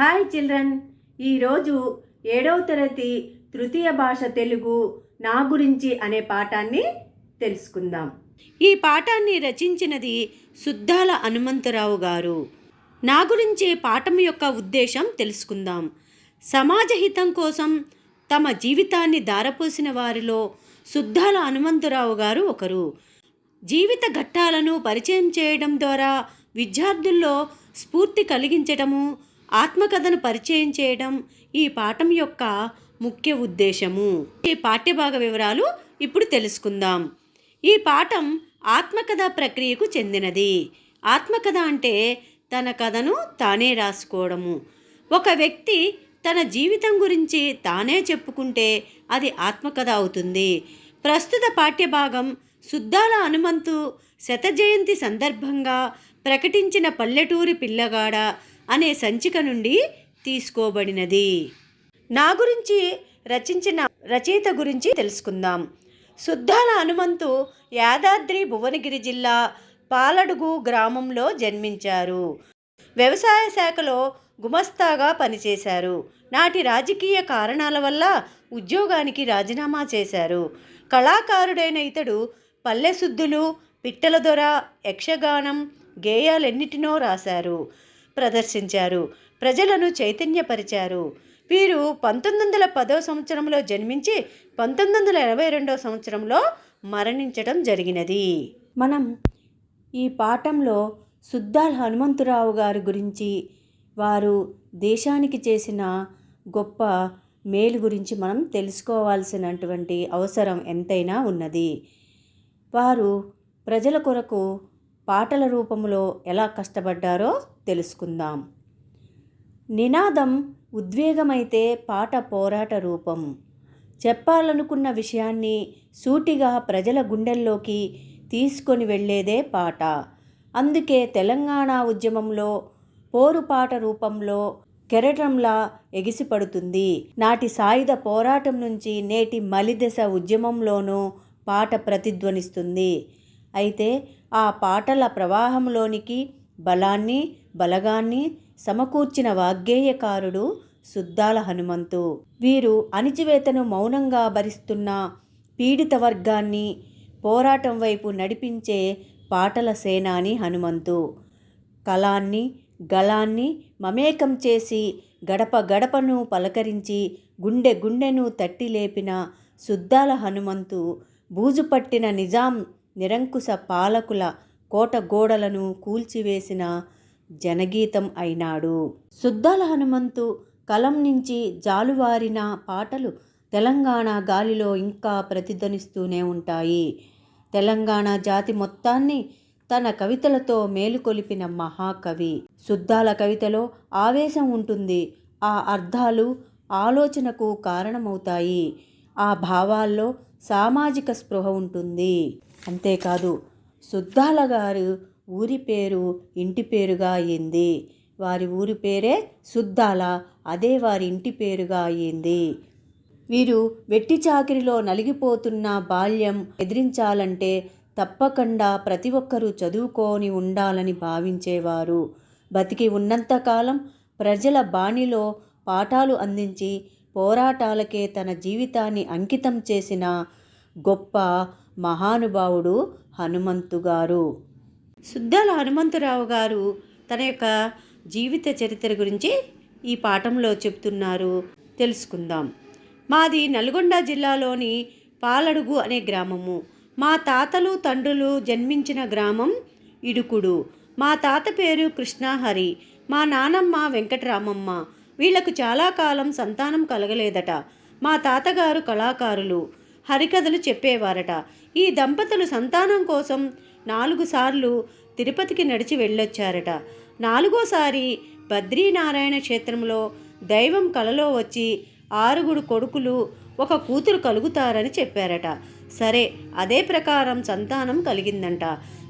Hi children. ఈరోజు ఏడవ తరగతి తృతీయ భాష తెలుగు నా గురించి అనే పాఠాన్ని తెలుసుకుందాం. ఈ పాఠాన్ని రచించినది సుద్దాల హనుమంతరావు గారు. నా గురించి పాఠం యొక్క ఉద్దేశం తెలుసుకుందాం. సమాజ హితం కోసం తమ జీవితాన్ని దారపోసిన వారిలో సుద్దాల హనుమంతరావు గారు ఒకరు. జీవిత ఘట్టాలను పరిచయం చేయడం ద్వారా విద్యార్థుల్లో స్ఫూర్తి కలిగించటము ఆత్మకథను పరిచయం చేయడం ఈ పాఠం యొక్క ముఖ్య ఉద్దేశము. ఈ పాఠ్యభాగ వివరాలు ఇప్పుడు తెలుసుకుందాం. ఈ పాఠం ఆత్మకథ ప్రక్రియకు చెందినది. ఆత్మకథ అంటే తన కథను తానే రాసుకోవడము. ఒక వ్యక్తి తన జీవితం గురించి తానే చెప్పుకుంటే అది ఆత్మకథ అవుతుంది. ప్రస్తుత పాఠ్యభాగం సుద్దాల హనుమంతు శత జయంతి సందర్భంగా ప్రకటించిన పల్లెటూరి పిల్లగాడ అనే సంచిక నుండి తీసుకోబడినది. నా గురించి రచించిన రచయిత గురించి తెలుసుకుందాం. శుద్ధాల హనుమంతు యాదాద్రి భువనగిరి జిల్లా పాలడుగు గ్రామంలో జన్మించారు. వ్యవసాయ శాఖలో గుమస్తాగా పనిచేశారు. నాటి రాజకీయ కారణాల వల్ల ఉద్యోగానికి రాజీనామా చేశారు. కళాకారుడైన ఇతడు పల్లెశుద్ధులు పిట్టల దొర యక్షగానం గేయాలెన్నిటినో రాశారు. ప్రదర్శించారు ప్రజలను చైతన్యపరిచారు. వీరు పంతొమ్మిది వందల పదో సంవత్సరంలో జన్మించి పంతొమ్మిది వందల ఇరవై రెండో సంవత్సరంలో మరణించడం జరిగినది. మనం ఈ పాఠంలో సుద్దాల్ హనుమంతరావు గారి గురించి వారు దేశానికి చేసిన గొప్ప మేలు గురించి మనం తెలుసుకోవాల్సినటువంటి అవసరం ఎంతైనా ఉన్నది. వారు ప్రజల కొరకు పాటల రూపంలో ఎలా కష్టపడ్డారో తెలుసుకుందాం. నినాదం ఉద్వేగమైతే పాట పోరాట రూపం. చెప్పాలనుకున్న విషయాన్ని సూటిగా ప్రజల గుండెల్లోకి తీసుకొని వెళ్ళేదే పాట. అందుకే తెలంగాణ ఉద్యమంలో పోరుపాట రూపంలో కెరటంలా ఎగిసిపడుతుంది. నాటి సాయుధ పోరాటం నుంచి నేటి మలిదశ ఉద్యమంలోనూ పాట ప్రతిధ్వనిస్తుంది. అయితే ఆ పాటల ప్రవాహంలోనికి బలాన్ని బలగాన్ని సమకూర్చిన వాగ్గేయకారుడు సుద్దాల హనుమంతు. వీరు అణిచివేతను మౌనంగా భరిస్తున్న పీడిత వర్గాన్ని పోరాటం వైపు నడిపించే పాటల సేనాని హనుమంతు. కళాన్ని గళాన్ని మమేకం చేసి గడప గడపను పలకరించి గుండె గుండెను తట్టి లేపిన సుద్దాల హనుమంతు బూజుపట్టిన నిజాం నిరంకుశ పాలకుల కోట గోడలను కూల్చివేసిన జనగీతం అయినాడు. సుద్దాల హనుమంతు కలం నుంచి జాలువారిన పాటలు తెలంగాణ గాలిలో ఇంకా ప్రతిధ్వనిస్తూనే ఉంటాయి. తెలంగాణ జాతి మొత్తాన్ని తన కవితలతో మేలుకొలిపిన మహాకవి. సుద్దాల కవితలో ఆవేశం ఉంటుంది. ఆ అర్థాలు ఆలోచనకు కారణమవుతాయి. ఆ భావాల్లో సామాజిక స్పృహ ఉంటుంది. అంతేకాదు సుద్దాల గారు ఊరి పేరు ఇంటి పేరుగా అయింది. వారి ఊరి పేరే సుద్దాల అదే వారి ఇంటి పేరుగా అయింది. వీరు వెట్టి చాకిరిలో నలిగిపోతున్న బాల్యం ఎదిరించాలంటే తప్పకుండా ప్రతి ఒక్కరూ చదువుకొని ఉండాలని భావించేవారు. బతికి ఉన్నంతకాలం ప్రజల బాణిలో పాఠాలు అందించి పోరాటాలకే తన జీవితాన్ని అంకితం చేసిన గొప్ప మహానుభావుడు హనుమంతు గారు సుద్దాల హనుమంతరావు గారు తన యొక్క జీవిత చరిత్ర గురించి ఈ పాఠంలో చెప్తున్నారు. తెలుసుకుందాం. మాది నల్గొండ జిల్లాలోని పాలడుగు అనే గ్రామము. మా తాతలు తండ్రులు జన్మించిన గ్రామం ఇడుకుడు. మా తాత పేరు కృష్ణహరి. మా నానమ్మ వెంకటరామమ్మ. వీళ్ళకు చాలా కాలం సంతానం కలగలేదట. మా తాతగారు కళాకారులు. హరికథలు చెప్పేవారట. ఈ దంపతులు సంతానం కోసం నాలుగు సార్లు తిరుపతికి నడిచి వెళ్ళొచ్చారట. నాలుగోసారి బద్రీనారాయణ క్షేత్రంలో దైవం కలలో వచ్చి ఆరుగురు కొడుకులు ఒక కూతురు కలుగుతారని చెప్పారట. సరే అదే ప్రకారం సంతానం కలిగిందంట.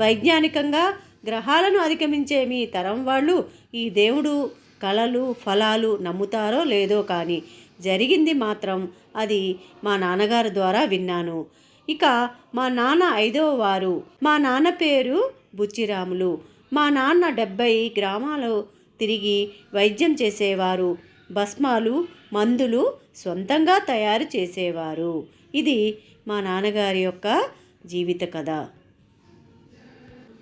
వైజ్ఞానికంగా గ్రహాలను అధిగమించే మీ తరం వాళ్ళు ఈ దేవుడు కళలు ఫలాలు నమ్ముతారో లేదో కానీ జరిగింది మాత్రం అది మా నాన్నగారి ద్వారా విన్నాను. ఇక మా నాన్న ఐదవ వారు. మా నాన్న పేరు బుచ్చిరాములు. మా నాన్న డెబ్బై గ్రామాలు తిరిగి వైద్యం చేసేవారు. భస్మాలు మందులు సొంతంగా తయారు చేసేవారు. ఇది మా నాన్నగారి యొక్క జీవిత కథ.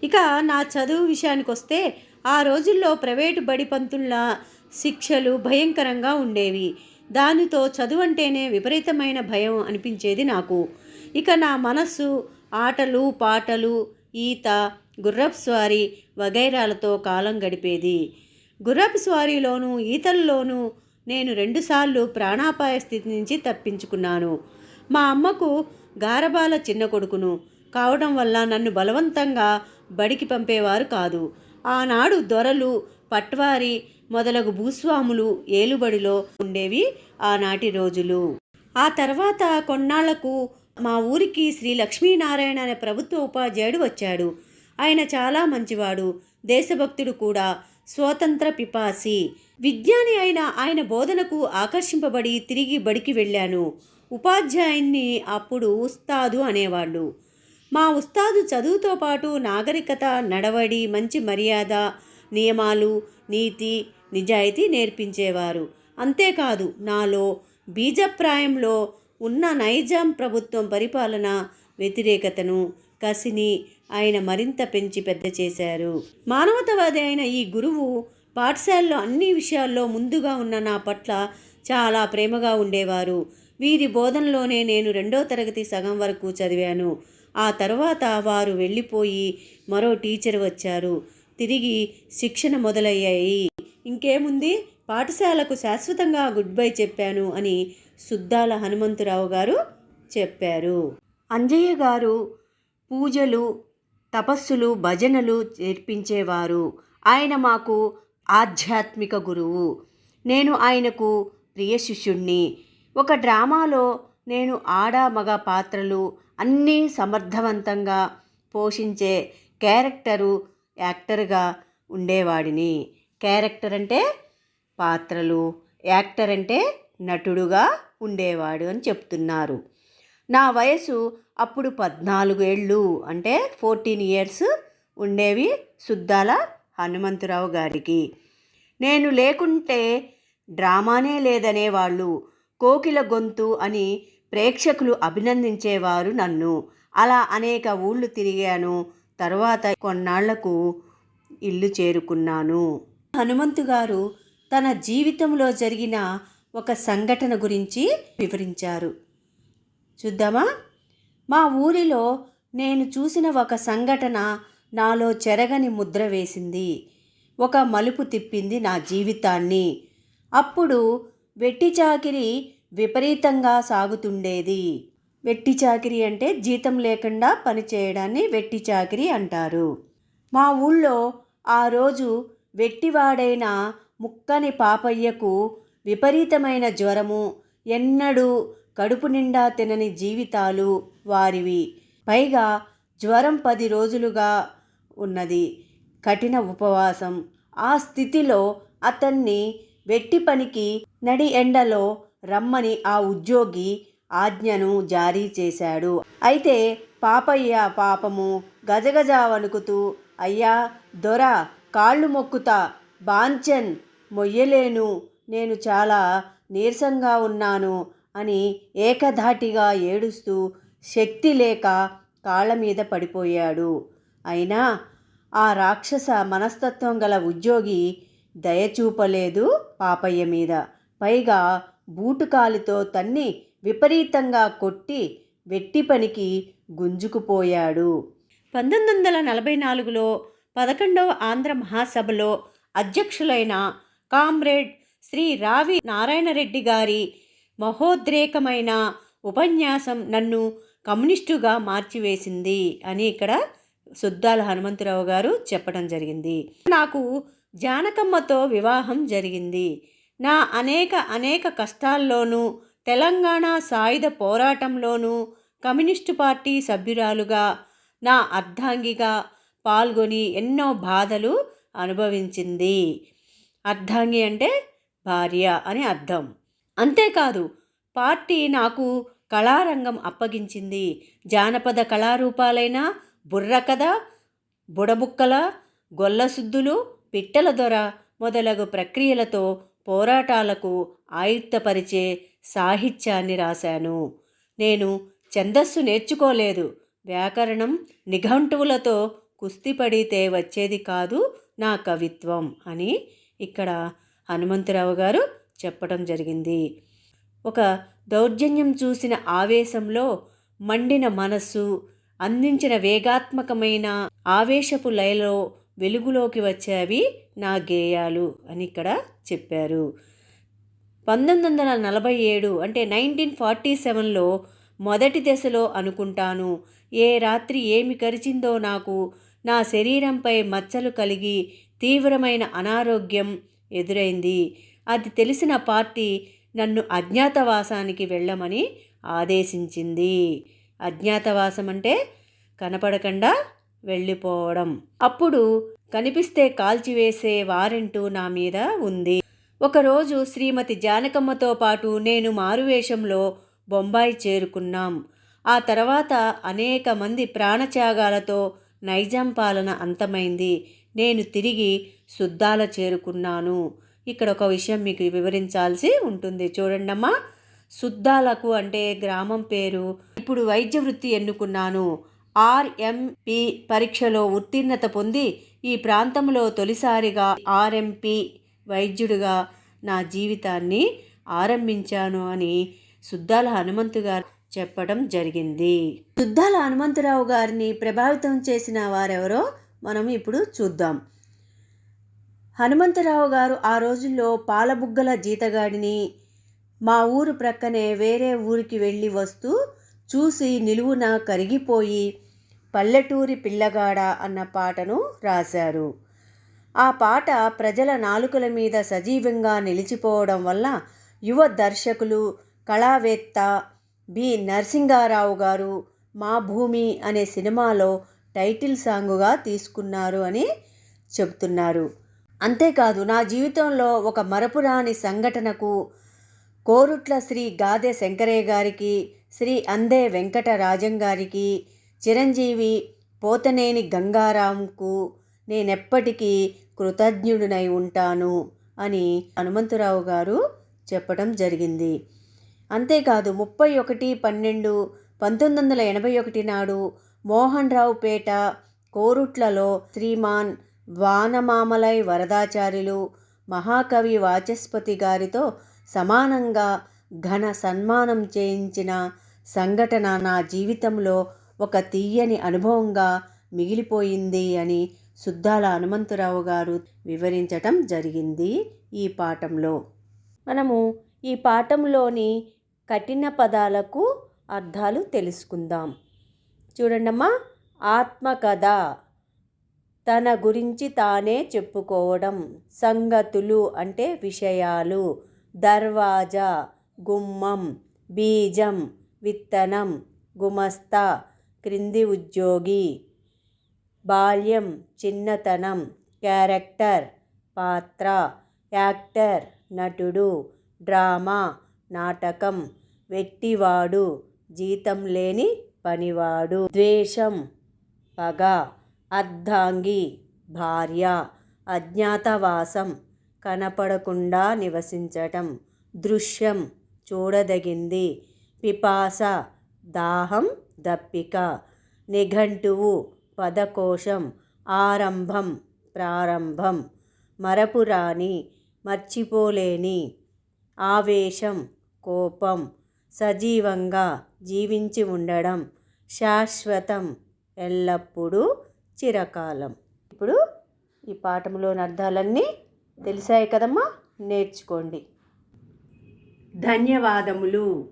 ఇక నా చదువు విషయానికి వస్తే ఆ రోజుల్లో ప్రైవేటు బడి పంతుల శిక్షలు భయంకరంగా ఉండేవి. దానితో చదువు అంటేనే విపరీతమైన భయం అనిపించేది నాకు. ఇక నా మనస్సు ఆటలు పాటలు ఈత గుర్రపు స్వారీ వగైరాలతో కాలం గడిపేది. గుర్రపు స్వారీలోనూ ఈతల్లోనూ నేను రెండుసార్లు ప్రాణాపాయ స్థితి నుంచి తప్పించుకున్నాను. మా అమ్మకు గారబాల చిన్న కొడుకును కావడం వల్ల నన్ను బలవంతంగా బడికి పంపేవారు కాదు. ఆనాడు దొరలు పట్వారి మొదలగు భూస్వాములు ఏలుబడిలో ఉండేవి ఆనాటి రోజులు. ఆ తర్వాత కొన్నాళ్ళకు మా ఊరికి శ్రీ లక్ష్మీనారాయణ అనే ప్రభుత్వ ఉపాధ్యాయుడు వచ్చాడు. ఆయన చాలా మంచివాడు. దేశభక్తుడు కూడా. స్వాతంత్ర పిపాసి. విజ్ఞాని అయిన ఆయన బోధనకు ఆకర్షింపబడి తిరిగి బడికి వెళ్ళాను. ఉపాధ్యాయుణ్ణి అప్పుడు ఉస్తాదు అనేవాళ్ళు. మా ఉస్తాదు చదువుతో పాటు నాగరికత నడవడి మంచి మర్యాద నియమాలు నీతి నిజాయితీ నేర్పించేవారు. అంతేకాదు నాలో బీజప్రాయంలో ఉన్న నైజాం ప్రభుత్వం పరిపాలన వ్యతిరేకతను కసిని ఆయన మరింత పెంచి పెద్ద చేశారు. మానవతవాది అయిన ఈ గురువు పాఠశాలలో అన్ని విషయాల్లో ముందుగా ఉన్న నా పట్ల చాలా ప్రేమగా ఉండేవారు. వీరి బోధనలోనే నేను రెండో తరగతి సగం వరకు చదివాను. ఆ తర్వాత వారు వెళ్ళిపోయి మరో టీచర్ వచ్చారు. తిరిగి శిక్షణ మొదలయ్యాయి. ఇంకేముంది? పాఠశాలకు శాశ్వతంగా గుడ్ బై చెప్పాను అని సుద్దాల హనుమంతరావు గారు చెప్పారు. అంజయ్య గారు పూజలు తపస్సులు భజనలు నేర్పించేవారు. ఆయన మాకు ఆధ్యాత్మిక గురువు. నేను ఆయనకు ప్రియ శిష్యుణ్ణి. ఒక డ్రామాలో నేను ఆడ మగ పాత్రలు అన్నీ సమర్థవంతంగా పోషించే క్యారెక్టరు యాక్టర్గా ఉండేవాడిని. క్యారెక్టర్ అంటే పాత్రలు యాక్టర్ అంటే నటుడుగా ఉండేవాడు అని చెప్తున్నారు. నా వయసు అప్పుడు పద్నాలుగు ఏళ్ళు అంటే ఫోర్టీన్ ఇయర్స్ ఉండేవి సుద్దాల హనుమంతరావు గారికి. నేను లేకుంటే డ్రామానే లేదనేవాళ్ళు కోకిల గొంతు అని ప్రేక్షకులు అభినందించేవారు నన్ను. అలా అనేక ఊళ్ళు తిరిగాను తర్వాత కొన్నాళ్ళకు ఇల్లు చేరుకున్నాను. హనుమంతు గారు తన జీవితంలో జరిగిన ఒక సంఘటన గురించి వివరించారు. చూద్దామా? మా ఊరిలో నేను చూసిన ఒక సంఘటన నాలో చెరగని ముద్ర వేసింది. ఒక మలుపు తిప్పింది నా జీవితాన్ని. అప్పుడు వెట్టి చాకిరి విపరీతంగా సాగుతుండేది. వెట్టి చాకిరి అంటే జీతం లేకుండా పని చేయడాన్ని వెట్టి చాకిరి అంటారు. మా ఊళ్ళో ఆ రోజు వెట్టివాడైన ముక్కని పాపయ్యకు విపరీతమైన జ్వరము ఎన్నడూ కడుపు నిండా తినని జీవితాలు వారివి. పైగా జ్వరం పది రోజులుగా ఉన్నది. కఠిన ఉపవాసం. ఆ స్థితిలో అతన్ని వెట్టి పనికి నడి ఎండలో రమ్మని ఆ ఉద్యోగి ఆజ్ఞను జారీ చేశాడు. అయితే పాపయ్య పాపము గజగజ వణుకుతూ అయ్యా దొర కాళ్ళు మొక్కుతా. బాంచన్ మొయ్యలేను. నేను చాలా నీరసంగా ఉన్నాను అని ఏకధాటిగా ఏడుస్తూ శక్తి లేక కాళ్ళ మీద పడిపోయాడు. అయినా ఆ రాక్షస మనస్తత్వం గల ఉద్యోగి దయచూపలేదు పాపయ్య మీద. పైగా బూటుకాలితో తన్ని విపరీతంగా కొట్టి వెట్టి పనికి గుంజుకుపోయాడు. పంతొమ్మిది వందల నలభై నాలుగులో పదకొండవ ఆంధ్ర మహాసభలో అధ్యక్షులైన కామ్రేడ్ శ్రీ రావి నారాయణరెడ్డి గారి మహోద్రేకమైన ఉపన్యాసం నన్ను కమ్యూనిస్టుగా మార్చివేసింది అని ఇక్కడ సుద్దాల హనుమంతరావు గారు చెప్పడం జరిగింది. నాకు జానకమ్మతో వివాహం జరిగింది. నా అనేక అనేక కష్టాల్లోనూ తెలంగాణ సాయుధ పోరాటంలోనూ కమ్యూనిస్టు పార్టీ సభ్యురాలుగా నా అర్ధాంగిగా పాల్గొని ఎన్నో బాధలు అనుభవించింది. అర్ధాంగి అంటే భార్య అని అర్థం. అంతేకాదు పార్టీ నాకు కళారంగం అప్పగించింది. జానపద కళారూపాలైన బుర్రకథ బుడబుక్కల గొల్లసుద్దులు పిట్టల దొర మొదలగు ప్రక్రియలతో పోరాటాలకు ఆయుక్తపరిచే సాహిత్యాన్ని రాశాను. నేను ఛందస్సు నేర్చుకోలేదు. వ్యాకరణం నిఘంటువులతో కుస్తీ పడితే వచ్చేది కాదు నా కవిత్వం అని ఇక్కడ హనుమంతరావు గారు చెప్పడం జరిగింది. ఒక దౌర్జన్యం చూసిన ఆవేశంలో మండిన మనస్సు అందించిన వేగాత్మకమైన ఆవేశపు లయలో వెలుగులోకి వచ్చేవి నా గేయాలు అని ఇక్కడ చెప్పారు. పంతొమ్మిది వందల నలభై ఏడు అంటే నైన్టీన్ ఫార్టీ సెవెన్లో మొదటి దశలో అనుకుంటాను. ఏ రాత్రి ఏమి కరిచిందో నాకు నా శరీరంపై మచ్చలు కలిగి తీవ్రమైన అనారోగ్యం ఎదురైంది. అది తెలిసిన పార్టీ నన్ను అజ్ఞాతవాసానికి వెళ్ళమని ఆదేశించింది. అజ్ఞాతవాసం అంటే కనపడకుండా వెళ్ళిపోవడం. అప్పుడు కనిపిస్తే కాల్చివేసే వారెంటు నా మీద ఉంది. ఒకరోజు శ్రీమతి జానకమ్మతో పాటు నేను మారువేషంలో బొంబాయి చేరుకున్నాం. ఆ తర్వాత అనేక మంది ప్రాణత్యాగాలతో నైజాం పాలన అంతమైంది. నేను తిరిగి శుద్ధాల చేరుకున్నాను. ఇక్కడ ఒక విషయం మీకు వివరించాల్సి ఉంటుంది. చూడండమ్మా శుద్ధాలకు అంటే గ్రామం పేరు. ఇప్పుడు వైద్య వృత్తి ఎన్నుకున్నాను. ఆర్ఎంపి పరీక్షలో ఉత్తీర్ణత పొంది ఈ ప్రాంతంలో తొలిసారిగా ఆర్ఎంపి వైద్యుడిగా నా జీవితాన్ని ఆరంభించాను అని సుద్దాల హనుమంతు గారు చెప్పడం జరిగింది. యుద్ధాల హనుమంతరావు గారిని ప్రభావితం చేసిన వారెవరో మనం ఇప్పుడు చూద్దాం. హనుమంతరావు గారు ఆ రోజుల్లో పాలబుగ్గల జీతగాడిని మా ఊరు ప్రక్కనే వేరే ఊరికి వెళ్ళి వస్తూ చూసి నిలువున కరిగిపోయి పల్లెటూరి పిల్లగాడ అన్న పాటను రాశారు. ఆ పాట ప్రజల నాలుకల మీద సజీవంగా నిలిచిపోవడం వల్ల యువ దర్శకులు కళావేత్త బి. నరసింగారావు గారు మా భూమి అనే సినిమాలో టైటిల్ సాంగుగా తీసుకున్నారు అని చెబుతున్నారు. అంతేకాదు నా జీవితంలో ఒక మరపురాని సంఘటనకు కోరుట్ల శ్రీ గాదే శంకరయ్య గారికి శ్రీ అందే వెంకటరాజం గారికి చిరంజీవి పోతనేని గంగారాంకు నేనెప్పటికీ కృతజ్ఞుడినై ఉంటాను అని హనుమంతరావు గారు చెప్పడం జరిగింది. అంతేకాదు ముప్పై ఒకటి పన్నెండు పంతొమ్మిది వందల ఎనభై ఒకటి నాడు మోహన్ రావు పేట కోరుట్లలో శ్రీమాన్ వానమామలై వరదాచార్యులు మహాకవి వాచస్పతి గారితో సమానంగా ఘన సన్మానం చేయించిన సంఘటన నా జీవితంలో ఒక తీయని అనుభవంగా మిగిలిపోయింది అని సుద్దాల హనుమంతరావు గారు వివరించటం జరిగింది ఈ పాఠంలో. మనము ఈ పాఠంలోని కఠిన పదాలకు అర్థాలు తెలుసుకుందాం. చూడండమ్మా ఆత్మకథ. తన గురించి తానే చెప్పుకోవడం. సంగతులు అంటే విషయాలు. దర్వాజా గుమ్మం బీజం విత్తనం గుమస్తా క్రింది ఉద్యోగి. బాల్యం చిన్నతనం క్యారెక్టర్ పాత్ర యాక్టర్ నటుడు డ్రామా నాటకం వెట్టివాడు జీతం లేని పనివాడు. ద్వేషం పగ అర్ధాంగి భార్య అజ్ఞాతవాసం కనపడకుండా నివసించటం. దృశ్యం చూడదగింది పిపాస దాహం దప్పిక నిఘంటువు పదకోశం ఆరంభం ప్రారంభం మరపురాని మర్చిపోలేని ఆవేశం కోపం సజీవంగా జీవించి ఉండడం శాశ్వతం ఎల్లప్పుడూ చిరకాలం. ఇప్పుడు ఈ పాఠంలోని అర్థాలన్నీ తెలిసాయి కదమ్మా? నేర్చుకోండి. ధన్యవాదములు.